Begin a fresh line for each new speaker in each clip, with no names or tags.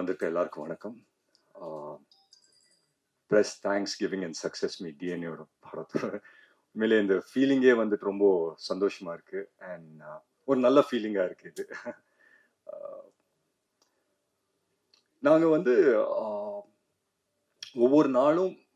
வந்திருக்க எல்லாருக்கும் வணக்கம். Plus thanks giving and success meet டிஎன்ஏட படத்தோட. உண்மையிலே இந்த ஃபீலிங்கே வந்துட்டு ரொம்ப சந்தோஷமா இருக்கு. அண்ட் ஒரு நல்ல ஃபீலிங்காக இருக்கு இது. நாங்கள் வந்து ஒவ்வொரு நாளும்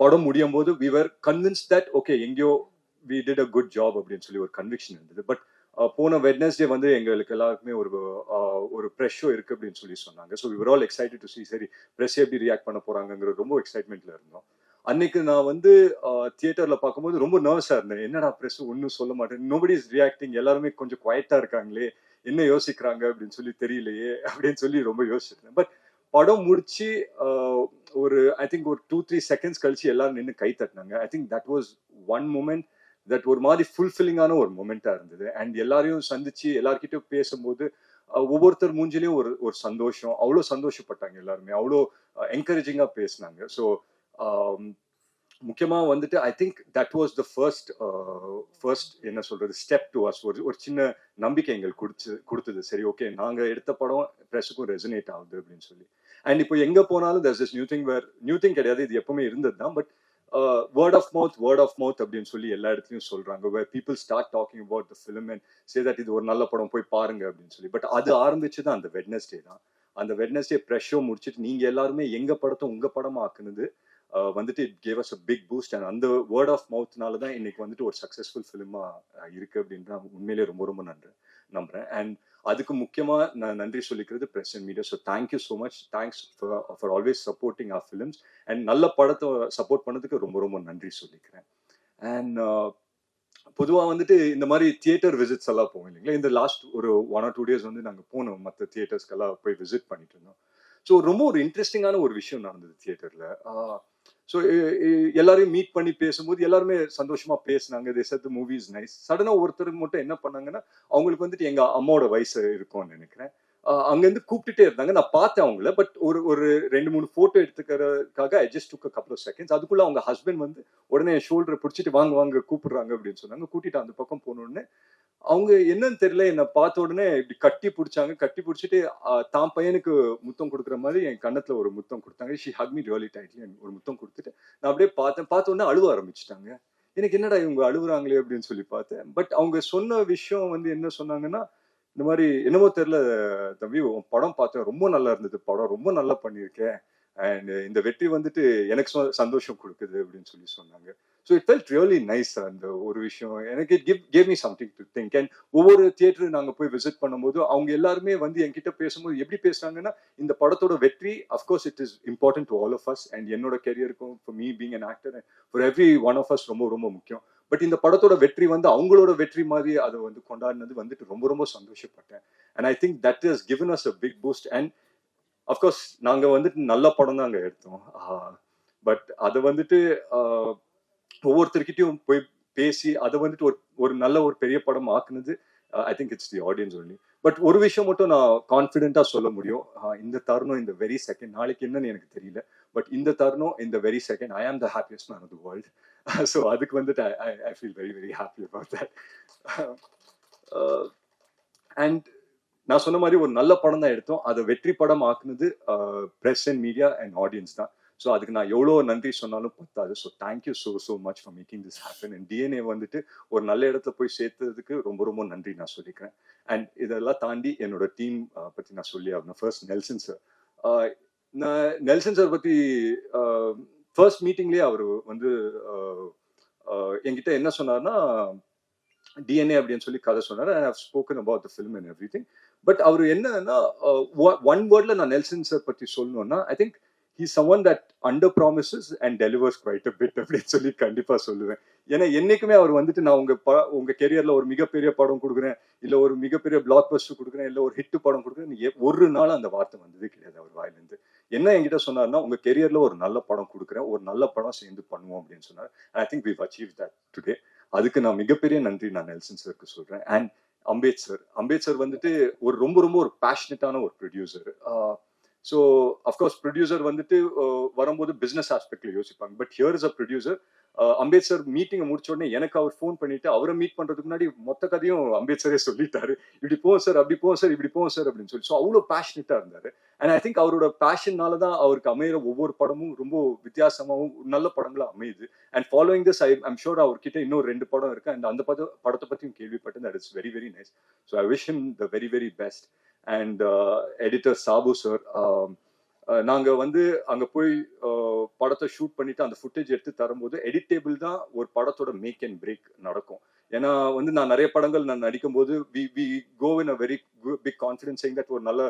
படம் முடியும் போது we were convinced that okay எங்கேயோ we did a good job அப்படின்னு சொல்லி ஒரு கன்விக்ஷன் இருந்தது. பட் போன வெட்னஸ்டே வந்து எங்களுக்கு எல்லாருக்குமே ஒரு ஒரு ப்ரெஷ் ஷோ இருக்கு அப்படின்னு சொல்லி சொன்னாங்க. So we were all excited to see சரி ப்ரெஸ் எப்படி ரியாக்ட் பண்ண போறாங்கிற ரொம்ப எக்ஸைட்மெண்ட்ல இருந்தோம். அன்னைக்கு நான் வந்து தியேட்டர்ல பார்க்கும்போது ரொம்ப நர்வஸா இருந்தேன். என்னடா ப்ரெஸ் ஒன்றும் சொல்ல மாட்டேன். நோபடி இஸ் ரியாக்டிங் எல்லாருமே கொஞ்சம் குவைட்டா இருக்காங்களே. என்ன யோசிக்கிறாங்க அப்படின்னு சொல்லி தெரியலையே அப்படின்னு சொல்லி ரொம்ப யோசிச்சிருந்தேன். பட் படம் முடிச்சு ஒரு ஐ திங்க் ஒரு டூ த்ரீ செகண்ட்ஸ் கழிச்சு எல்லாரும் நின்று கை தட்டினாங்க. I think that was one moment that ஒரு மாதிரி ஃபுல்ஃபில்லிங்கான ஒரு மூமெண்ட்டாக இருந்தது. அண்ட் எல்லாரையும் சந்திச்சு எல்லார்கிட்டயும் பேசும்போது ஒவ்வொருத்தர் மூஞ்சிலையும் ஒரு ஒரு சந்தோஷம். அவ்வளோ சந்தோஷப்பட்டாங்க எல்லாருமே. அவ்வளோ என்கரேஜிங்காக பேசினாங்க. ஸோ முக்கியமா வந்துட்டு I think that was the first first என்ன சொல்றது ஸ்டெப் டு அஸ் ஒரு ஒரு சின்ன நம்பிக்கை எங்களுக்கு கொடுத்து கொடுத்தது. சரி ஓகே நாங்க எடுத்த படம் ப்ரெஸுக்கும் ரெசனேட் ஆகுது அப்படின்னு சொல்லி. அண்ட் இப்போ எங்க போனாலும் there's is new thing where new thing கிடையாது இது எப்பவுமே இருந்தது தான். But word of mouth word of mouth அப்படின்னு சொல்லி எல்லா இடத்துலயும் சொல்றாங்க. Where people start talking about the film and say that இது ஒரு நல்ல படம் போய் பாருங்க அப்படின்னு சொல்லி. பட் அது ஆரம்பிச்சது அந்த வெட்னஸ்டே தான். அந்த வெட்னஸ்டே ப்ரெஷ்ஷோ முடிச்சுட்டு நீங்க எல்லாருமே எங்க படத்தை உங்க படமா ஆக்குனது uh, வந்துட்டு it gave us a big boost and அந்த வேர்ட் ஆஃப் மவுத்னால தான் இன்னைக்கு வந்துட்டு ஒரு சக்ஸஸ்ஃபுல் ஃபிலிமா இருக்கு அப்படின்னு உண்மையிலேயே ரொம்ப ரொம்ப நன்றி நம்புறேன். அண்ட் அதுக்கு முக்கியமா நான் நன்றி சொல்லிக்கிறது press and media so thank you so much thanks for always supporting our films and நல்ல படத்தை சப்போர்ட் பண்ணதுக்கு ரொம்ப ரொம்ப நன்றி சொல்லிக்கிறேன். அண்ட் uh, பொதுவாக வந்துட்டு இந்த மாதிரி தியேட்டர் விசிட்ஸ் எல்லாம் போவோம் இல்லைங்களா? இந்த லாஸ்ட் ஒரு ஒன் ஆர் டூ டேஸ் வந்து நாங்கள் போனோம். மற்ற தியேட்டர்ஸ்க்கெல்லாம் போய் விசிட் பண்ணிட்டு இருந்தோம். ஸோ ரொம்ப ஒரு இன்ட்ரெஸ்டிங்கான ஒரு விஷயம் நடந்தது தியேட்டரில் ஸோ eh, eh, எல்லாரையும் மீட் பண்ணி பேசும்போது எல்லாருமே சந்தோஷமா பேசுனாங்க. தே said மூவிஸ் நைஸ் சடனாக ஒருத்தருக்கு மட்டும் என்ன பண்ணாங்கன்னா அவங்களுக்கு வந்துட்டு எங்க அம்மாவோட வயசு இருக்கும்னு நினைக்கிறேன். அங்கேருந்து கூப்பிட்டுட்டே இருந்தாங்க. நான் பார்த்தேன் அவங்கள பட் ஒரு ஒரு ரெண்டு மூணு photo எடுத்துக்கிறதுக்காக I just took couple of seconds அதுக்குள்ள அவங்க ஹஸ்பண்ட் வந்து உடனே என் ஷோல்டரை பிடிச்சிட்டு வாங்க வாங்க கூப்பிடுறாங்க அப்படின்னு சொன்னாங்க. கூட்டிட்டு அந்த பக்கம் போனோடனே அவங்க என்னன்னு தெரியல என்னை பார்த்த உடனே இப்படி கட்டி பிடிச்சாங்க. கட்டி பிடிச்சிட்டு தான் பையனுக்கு முத்தம் கொடுக்குற மாதிரி என் கண்ணத்தில் ஒரு முத்தம் கொடுத்தாங்க. ஷி ஹக்மி ரியலி டைட்லி ஒரு முத்தம் கொடுத்துட்டு நான் அப்படியே பார்த்தேன். பார்த்த உடனே அழுவ ஆரம்பிச்சிட்டாங்க. எனக்கு என்னடா இவங்க அழுகுறாங்களே அப்படின்னு சொல்லி பார்த்தேன். பட் அவங்க சொன்ன விஷயம் வந்து என்ன சொன்னாங்கன்னா இந்த மாதிரி என்னமோ தெரியல தம்பி உன் படம் பார்த்தேன். ரொம்ப நல்லா இருந்தது. படம் ரொம்ப நல்லா பண்ணியிருக்கேன். அண்ட் இந்த வெற்றி வந்துட்டு எனக்கு சந்தோஷம் கொடுக்குது அப்படின்னு சொல்லி சொன்னாங்க. So it felt really nice அந்த ஒரு விஷயம். எனக்கு it give gave me something to think and ஒவ்வொரு தியேட்டர் நாங்கள் போய் விசிட் பண்ணும்போது அவங்க எல்லாருமே வந்து என்கிட்ட பேசும்போது எப்படி பேசுறாங்கன்னா இந்த படத்தோட வெற்றி of course it is important to all of us and என்னோட கெரியருக்கும் for me being an actor for every one of us ரொம்ப ரொம்ப முக்கியம். பட் இந்த படத்தோட வெற்றி வந்து அவங்களோட வெற்றி மாதிரி அதை வந்து கொண்டாடினது வந்துட்டு ரொம்ப ரொம்ப சந்தோஷப்பட்டேன். And I think that is given us a big boost and of course நாங்கள் வந்துட்டு நல்ல படம் தான் அங்கே எடுத்தோம். பட் அதை வந்துட்டு ஆஹ், ஒவ்வொருத்தர்கிட்டயும் போய் பேசி அதை வந்துட்டு ஒரு ஒரு நல்ல ஒரு பெரிய படம் ஆக்குனது I think it's the audience only but ஒரு விஷயம் மட்டும் நான் கான்ஃபிடென்ட்டாக சொல்ல முடியும். ஆஹ், இந்த தருணம் இந்த வெரி செகண்ட் நாளைக்கு என்னன்னு எனக்கு தெரியல. பட் இந்த தருணம் இந்த very second I am the happiest man of the world so அதுக்கு வந்துட்டு I feel very very happy about that and நான் சொன்ன மாதிரி ஒரு நல்ல படம் தான் எடுத்தோம். அதை வெற்றி படம் ஆக்குனது press and media and audience தான். ஸோ அதுக்கு நான் எவ்வளோ நன்றி சொன்னாலும் பத்தாது. So thank you so so much for making this happen and DNA வந்துட்டு ஒரு நல்ல இடத்துல போய் சேர்த்ததுக்கு ரொம்ப ரொம்ப நன்றி நான் சொல்லிக்கிறேன். அண்ட் இதெல்லாம் தாண்டி என்னோட டீம் uh, பற்றி நான் சொல்லி ஆகணும். ஃபர்ஸ்ட் நெல்சன் சார் நான் நெல்சன் சார் பற்றி ஃபர்ஸ்ட் மீட்டிங்லேயே அவர் வந்து என்கிட்ட என்ன சொன்னார்னா டிஎன்ஏ அப்படின்னு சொல்லி கதை சொன்னார். I have spoken about the film and everything but அவர் என்னன்னா ஒன் வேர்டில் நான் நெல்சன் சார் பற்றி சொல்லணும்னா I think he is one that under promises and delivers quite bit அப்படின்னு சொல்லி கண்டிப்பாக சொல்லுவேன். ஏன்னா என்றைக்குமே அவர் வந்துட்டு நான் உங்கள் ப உங்கள் கெரியரில் ஒரு மிகப்பெரிய படம் கொடுக்குறேன் இல்லை ஒரு மிகப்பெரிய பிளாக் பஸ்ட் கொடுக்குறேன் இல்லை ஒரு ஹிட்டு படம் கொடுக்குறேன் ஒரு நாள் அந்த வார்த்தை வந்ததே கிடையாது அவர் வாயிலேருந்து. என்ன என்கிட்ட சொன்னார்னா உங்கள் கெரியரில் ஒரு நல்ல படம் கொடுக்குறேன் ஒரு நல்ல படம் சேர்ந்து பண்ணுவோம் அப்படின்னு சொன்னார். I think we achieve that today அதுக்கு நான் மிகப்பெரிய நன்றி நான் நெல்சன் சருக்கு சொல்கிறேன் and Ambeth sir Ambeth sir வந்துட்டு ஒரு ரொம்ப ரொம்ப ஒரு பேஷனட்டான ஒரு ப்ரொடியூசர் ஸோ அஃப்கோர்ஸ் ப்ரொடியூசர் வந்துட்டு வரும்போது பிஸ்னஸ் ஆஸ்பெக்ட்ல யோசிப்பாங்க. But here is a producer Ambedkar மீட்டிங்கை முடிச்ச உடனே எனக்கு அவர் ஃபோன் பண்ணிட்டு அவரை மீட் பண்றதுக்கு முன்னாடி மொத்த கதையும் அம்பேத்கரே சொல்லிட்டாரு. இப்படி போவோம் சார் அப்படி போவோம் சார் இப்படி போவோம் சார் அப்படின்னு சொல்லி. ஸோ அவ்வளோ பேஷனட்டா இருந்தாரு. அண்ட் ஐ திங்க் அவரோட பேஷன்னால தான் அவருக்கு அமையிற ஒவ்வொரு படமும் ரொம்ப வித்தியாசமாகவும் நல்ல படங்களா அமையுது. And following this I I'm sure அவர்கிட்ட இன்னும் ரெண்டு படம் இருக்கு. அண்ட் அந்த படம் படத்தை பற்றியும் கேள்விப்பட்டேன். That is very very nice so I wish him the very very best and editor Sabu sir நாங்க வந்து அங்க போய் uh, படத்தை ஷூட் பண்ணிட்டு அந்த ஃபுட்டேஜ் எடுத்து தரும்போது எடிட்டேபிள் தான் ஒரு படத்தோட மேக் அண்ட் பிரேக் நடக்கும். ஏன்னா வந்து நான் நிறைய படங்கள் நான் நடிக்கும் போது we we go in a very big confidence that ஒரு நல்ல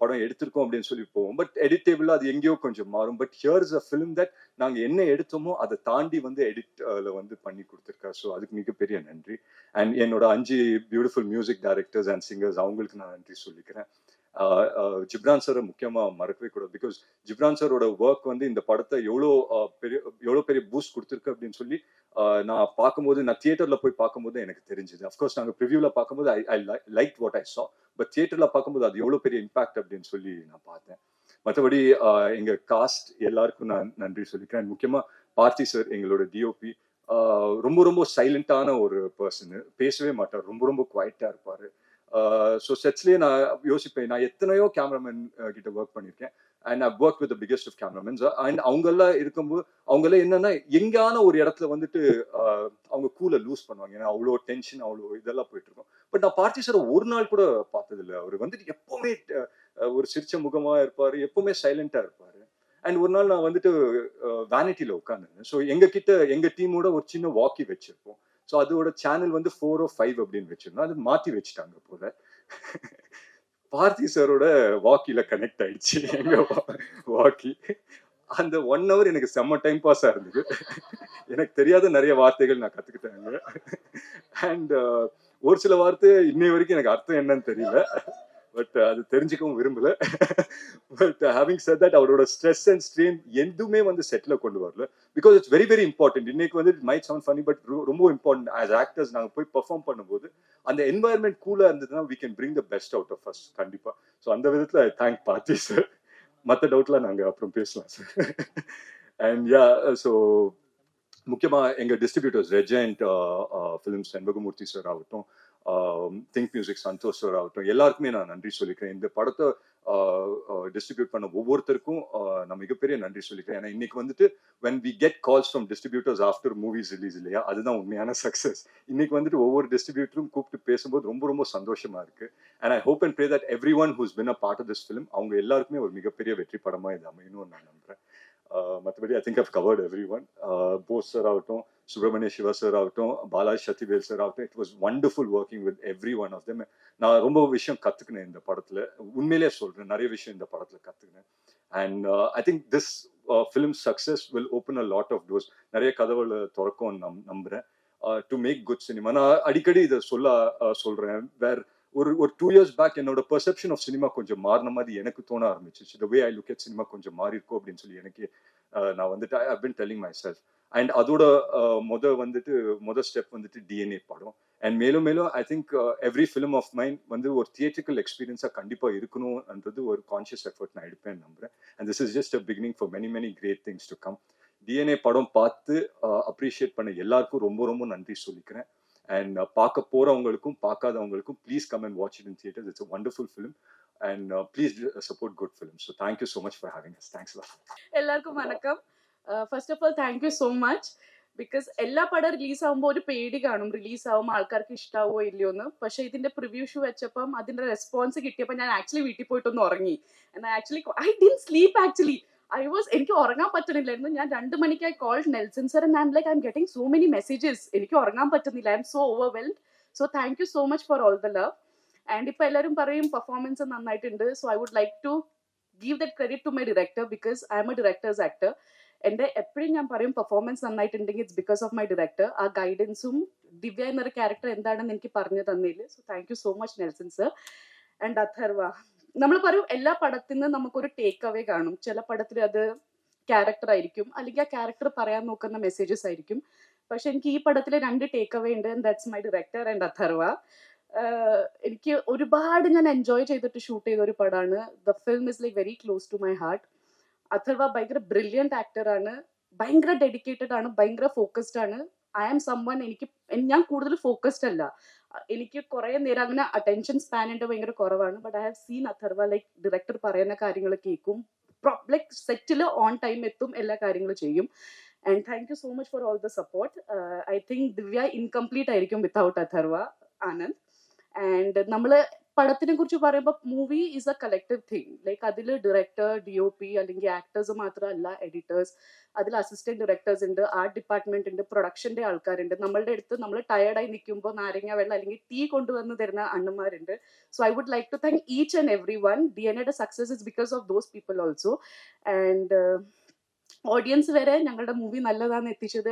படம் எடுத்திருக்கோம் அப்படின்னு சொல்லி போவோம். பட் எடிட்டேபிள் அது எங்கேயோ கொஞ்சம் மாறும். But here is a film that நாங்க என்ன எடுத்தோமோ அதை தாண்டி வந்து எடிட்ல வந்து பண்ணி கொடுத்துருக்காரு. ஸோ அதுக்கு மிகப்பெரிய நன்றி. அண்ட் என்னோட அஞ்சு beautiful music directors and singers அவங்களுக்கு நான் நன்றி சொல்லிக்கிறேன். ஜிப்ரான் சாரை முக்கியமா மறக்கவே கூடாது. பிகாஸ் ஜிப்ரான் சாரோட ஒர்க் வந்து இந்த படத்தை எவ்வளோ பெரிய எவ்வளோ பெரிய பூஸ்ட் கொடுத்துருக்கு அப்படின்னு சொல்லி ஆஹ் நான் பார்க்கும்போது நான் தியேட்டர்ல போய் பார்க்கும்போது எனக்கு தெரிஞ்சது. அஃப்கோர்ஸ் நாங்கள் ப்ரிவியூல பார்க்கும்போது ஐ ஐ லைக் வாட் ஐ சா பட் தியேட்டர்ல பார்க்கும்போது அது எவ்வளோ பெரிய இம்பாக்ட் அப்படின்னு சொல்லி நான் பார்த்தேன். மற்றபடி எங்க காஸ்ட் எல்லாருக்கும் நான் நன்றி சொல்லிக்கிறேன். முக்கியமா பார்த்தி சார் எங்களோட டிஓபி ரொம்ப ரொம்ப சைலண்டான ஒரு பர்சன் பேசவே மாட்டார். ரொம்ப ரொம்ப குவைட்டா இருப்பாரு. ஸோ செட்ஸ்லேயே நான் யோசிப்பேன். நான் எத்தனையோ கேமராமேன் கிட்ட ஒர்க் பண்ணியிருக்கேன். And I work with biggest of cameramen and அவங்கெல்லாம் இருக்கும்போது அவங்கெல்லாம் என்னன்னா எங்கேயான ஒரு இடத்துல வந்துட்டு அவங்க கூலை லூஸ் பண்ணுவாங்க. ஏன்னா அவ்வளோ டென்ஷன் அவ்வளோ இதெல்லாம் போயிட்டு இருக்கும் பட் நான் பார்த்தி சார் ஒரு நாள் கூட பார்த்ததில்ல. அவர் வந்துட்டு எப்பவுமே ஒரு சிரிச்ச முகமா இருப்பாரு. எப்பவுமே சைலண்டா இருப்பாரு. அண்ட் ஒரு நாள் நான் வந்துட்டு வேனிட்டியில் உட்காந்துருந்தேன் ஸோ எங்ககிட்ட எங்கள் எங்க டீமோட ஒரு சின்ன வாக்கி வச்சிருப்போம். ஸோ அதோட சேனல் வந்து ஃபோர் ஓ ஃபைவ் அப்படின்னு வச்சிருந்தோம். அது மாத்தி வச்சுட்டாங்க போல. பார்த்தி சாரோட வாக்கில கனெக்ட் ஆயிடுச்சு. எங்க வாக்கி அந்த ஒன் ஹவர் எனக்கு செம்ம டைம் பாஸா இருந்தது. எனக்கு தெரியாத நிறைய வார்த்தைகள் நான் கத்துக்கிட்டேன். அண்ட் uh, ஒரு சில வார்த்தை இன்னை வரைக்கும் எனக்கு அர்த்தம் என்னன்னு தெரியல. பட் uh, அது தெரிஞ்சுக்கவும் விரும்பல. But having uh, said that அவரோட ஸ்ட்ரெஸ் அண்ட் ஸ்ட்ரெயின் எதுவுமே வந்து செட்டில் கொண்டு வரல. Because it's very very important இன்னைக்கு வந்து மைட் சவுண்ட் ஃபனி பட் ரொம்ப இம்பார்ட்டன்ட் ஆஸ் ஆக்டர்ஸ் நாங்கள் போய் பெர்ஃபார்ம் பண்ணும்போது அந்த என்வாயர்மெண்ட் கூலாக இருந்ததுன்னா we can bring the best out of first கண்டிப்பா. ஸோ அந்த விதத்தில் தேங்க் பார்த்தி சார் மற்ற டவுட்லாம் நாங்கள் அப்புறம் பேசலாம் சார் அண்ட் யா ஸோ முக்கியமா எங்க distributors Regent Films Shenbagamoorthy sir ஆகட்டும் திங்க் மியூசிக் சந்தோஷ் சார் ஆகட்டும். எல்லாருக்குமே நான் நன்றி சொல்லிக்கிறேன். இந்த படத்தை டிஸ்ட்ரிபியூட் பண்ண ஒவ்வொருத்தருக்கும் நான் மிகப்பெரிய நன்றி சொல்லிக்கிறேன். ஏன்னா இன்னைக்கு வந்துட்டு when we get calls from distributors after movies release இல்லையா? அதுதான் உண்மையான சக்சஸ் இன்னைக்கு வந்துட்டு ஒவ்வொரு டிஸ்ட்ரிபியூட்டரும் கூப்பிட்டு பேசும்போது ரொம்ப ரொம்ப சந்தோஷமா இருக்கு. And I hope and pray that everyone who's been a part of this film அவங்க எல்லாருக்குமே ஒரு மிகப்பெரிய வெற்றி படமா இது அமையணும்னு நான் நம்புறேன். மற்றபடி I think I've covered everyone Bose sir ஆகட்டும். சுப்பிரமணிய சிவா சார் ஆகட்டும் பாலாஜி சத்யவேல் சார் ஆகட்டும் it was wonderful working with every one of them நான் ரொம்ப விஷயம் கத்துக்கினேன் இந்த படத்துல. உண்மையிலேயே சொல்றேன் நிறைய விஷயம் இந்த படத்துல கத்துக்கினேன். And I think this film success will open a lot of doors நிறைய கதவுகளை திறக்கும் நம் நம்புறேன். டு மேக் குட் சினிமா நான் அடிக்கடி இதை சொல்ல சொல்கிறேன் சொல்றேன். வேற ஒரு ஒரு டூ இயர்ஸ் பேக் என்னோட பெர்செப்ஷன் ஆஃப் சினிமா கொஞ்சம் மாறின மாதிரி எனக்கு தோண ஆரம்பிச்சிச்சு. The way I look at cinema கொஞ்சம் மாறி இருக்கும் அப்படின்னு சொல்லி எனக்கு uh, நான் வந்துட்டு I been telling myself and அதோட மொதல் வந்துட்டு மொதல் ஸ்டெப் வந்துட்டு டிஎன்ஏ படம். அண்ட் மேலும் மேலும் I think every film of mind வந்து ஒரு தியேட்டிக்கல் எக்ஸ்பீரியன்ஸாக கண்டிப்பாக இருக்கணும்ன்றது ஒரு கான்ஷியஸ் எஃபர்ட் நான் எடுப்பேன் நம்புறேன். And this is just a beginning for many many great things to come DNA படம் பார்த்து அப்ரிஷியேட் பண்ண எல்லாருக்கும் ரொம்ப ரொம்ப நன்றி சொல்லிக்கிறேன். அண்ட் பார்க்க போறவங்களுக்கும் பார்க்காதவங்களுக்கும் please come and watch it in theatre it's wonderful film and please support good film so thank you so much for having us thanks
எல்லாருக்கும் வணக்கம். First of all thank you so much because എല്ലാ പടം റിലീസാകുമ്പോൾ ഒരു പേടി കാണും. റിലീസാവും ആൾക്കാർക്ക് ഇഷ്ടാവോ ഇല്ലയോ എന്ന്. പക്ഷെ ഇതിന്റെ പ്രിവ്യൂ ഷൂ വെച്ചപ്പം അതിന്റെ റെസ്പോൺസ് കിട്ടിയപ്പോൾ ഞാൻ ആക്ച്വലി വീട്ടിൽ പോയിട്ടൊന്ന് ഉറങ്ങി. Actually I didn't sleep actually I was എനിക്ക് ഉറങ്ങാൻ പറ്റണില്ലായിരുന്നു. ഞാൻ രണ്ട് മണിക്കായി call Nelson sir and I like I'm getting so many messages എനിക്ക് ഉറങ്ങാൻ പറ്റുന്നില്ല. I'm so overwhelmed so thank you so much for all the love and ഇപ്പൊ എല്ലാവരും പറയും പെർഫോമൻസ് നന്നായിട്ടുണ്ട്. So I would like to give that credit to my director because I'm a director's actor എന്റെ എപ്പോഴും ഞാൻ പറയും performance നന്നായിട്ടുണ്ടെങ്കിൽ it's because of my director ആ ഗൈഡൻസും ദിവ്യ എന്നൊരു ക്യാരക്ടർ എന്താണെന്ന് എനിക്ക് പറഞ്ഞു തന്നില്ല so thank you so much Nelson sir and Atharva. നമ്മൾ പറയും എല്ലാ പടത്തിൽ നിന്ന് നമുക്കൊരു ടേക്ക് അവേ കാണും. ചില പടത്തിൽ അത് ക്യാരക്ടർ ആയിരിക്കും. അല്ലെങ്കിൽ ആ ക്യാരക്ടർ പറയാൻ നോക്കുന്ന മെസ്സേജസ് ആയിരിക്കും. പക്ഷെ എനിക്ക് ഈ പടത്തിൽ രണ്ട് ടേക്ക് അവേ ഉണ്ട് that's my director and Atharva. എനിക്ക് ഒരുപാട് ഞാൻ എൻജോയ് ചെയ്തിട്ട് ഷൂട്ട് ചെയ്ത ഒരു പടമാണ് the film is like very close to my heart Atharva ഭയങ്കര ബ്രില്യന്റ് ആക്ടറാണ് ഭയങ്കര ഡെഡിക്കേറ്റഡ് ആണ് ഭയങ്കര ഫോക്കസ്ഡ് ആണ്. ഐ ആം സംവൺ എനിക്ക് ഞാൻ കൂടുതൽ ഫോക്കസ്ഡ് അല്ല. എനിക്ക് കുറെ നേരം അങ്ങനെ അറ്റൻഷൻ സ്പാൻ ഉണ്ട് ഭയങ്കര കുറവാണ്. But I have seen Atharva like director പറയുന്ന കാര്യങ്ങൾ കേൾക്കും. ലൈക്ക് സെറ്റിൽ ഓൺ ടൈം എത്തും എല്ലാ കാര്യങ്ങളും ചെയ്യും. And thank you so much for all the support I think Divya incomplete ആയിരിക്കും വിത്തൗട്ട് അഥർവ ആനന്ദ്. ആൻഡ് നമ്മൾ പടത്തിനെ കുറിച്ച് പറയുമ്പോൾ movie is a collective thing like അതിൽ ഡയറക്ടർ ഡി ഒ പി അല്ലെങ്കിൽ ആക്ടേഴ്സ് മാത്രമല്ല എഡിറ്റേഴ്സ് അതിൽ അസിസ്റ്റന്റ് ഡയറക്ടേഴ്സ് ഉണ്ട് ആർട്ട് ഡിപ്പാർട്ട്മെന്റ് ഉണ്ട് പ്രൊഡക്ഷന്റെ ആൾക്കാരുണ്ട്. നമ്മളുടെ അടുത്ത് നമ്മൾ ടയർഡായി നിൽക്കുമ്പോൾ നാരങ്ങ വെള്ളം അല്ലെങ്കിൽ ടീ കൊണ്ടുവന്ന് തരുന്ന അണ്ണന്മാരുണ്ട്. So I would like to thank each and every one D N എയുടെ success is because of those people also and audience വരെ ഞങ്ങളുടെ മൂവി നല്ലതാന്ന് എത്തിച്ചത്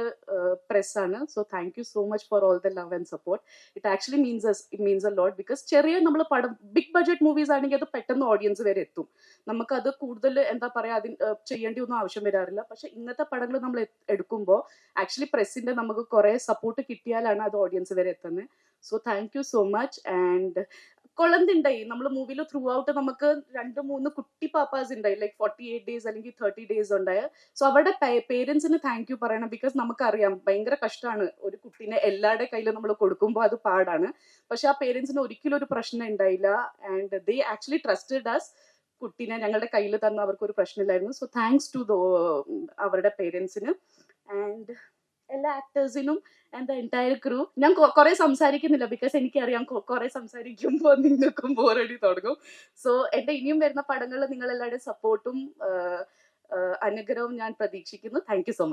ആണ്. So thank you so much for all the love and support it actually means it means a lot because ചെറിയ നമ്മൾ പടം big budget movies ആണെങ്കിൽ അത് പെട്ടെന്ന് ഓഡിയൻസ് വരെ എത്തും. നമുക്കത് കൂടുതൽ എന്താ പറയാ അതിന് ചെയ്യേണ്ടി ഒന്നും ആവശ്യം വരാറില്ല. പക്ഷെ ഇന്നത്തെ പടങ്ങൾ നമ്മൾ എടുക്കുമ്പോൾ ആക്ച്വലി പ്രസിന്റെ നമുക്ക് കുറെ സപ്പോർട്ട് കിട്ടിയാലാണ് അത് ഓഡിയൻസ് വരെ എത്തുന്നത് so thank you so much and കൊളന്തുണ്ടായി നമ്മൾ മൂവിയിൽ ത്രൂ ഔട്ട് നമുക്ക് രണ്ട് മൂന്ന് കുട്ടി പാപ്പാസ് ഉണ്ടായി ലൈക്ക് ഫോർട്ടി എയ്റ്റ് ഡേയ്സ് അല്ലെങ്കിൽ തേർട്ടി ഡേയ്സ് ഉണ്ടായ. സോ അവരുടെ പേരൻസിന് താങ്ക് യു പറയണം. ബിക്കോസ് നമുക്കറിയാം ഭയങ്കര കഷ്ടമാണ് ഒരു കുട്ടീനെ എല്ലാവരുടെ കയ്യിൽ നമ്മൾ കൊടുക്കുമ്പോൾ അത് പാടാണ്. പക്ഷെ ആ പേരൻസിന് ഒരിക്കലും ഒരു പ്രശ്നം ഉണ്ടായില്ല and they actually trusted us കുട്ടീനെ ഞങ്ങളുടെ കയ്യിൽ തന്ന അവർക്ക് ഒരു പ്രശ്നമില്ലായിരുന്നു സോ താങ്ക്സ് ടു അവരുടെ പേരൻസിന് ആൻഡ് എല്ലാ ആക്ടേഴ്സിനും ആൻഡ് ദ എന്റയർ ക്രൂ ഞാൻ കുറെ സംസാരിക്കുന്നില്ല ബിക്കോസ് എനിക്കറിയാം കുറെ സംസാരിക്കുമ്പോൾ നിങ്ങൾക്കും ബോറടി തുടങ്ങും. സോ എന്റെ ഇനിയും വരുന്ന പടങ്ങളിൽ നിങ്ങളെല്ലാവരുടെ സപ്പോർട്ടും അനുഗ്രഹവും ഞാൻ പ്രതീക്ഷിക്കുന്നു. Thank so much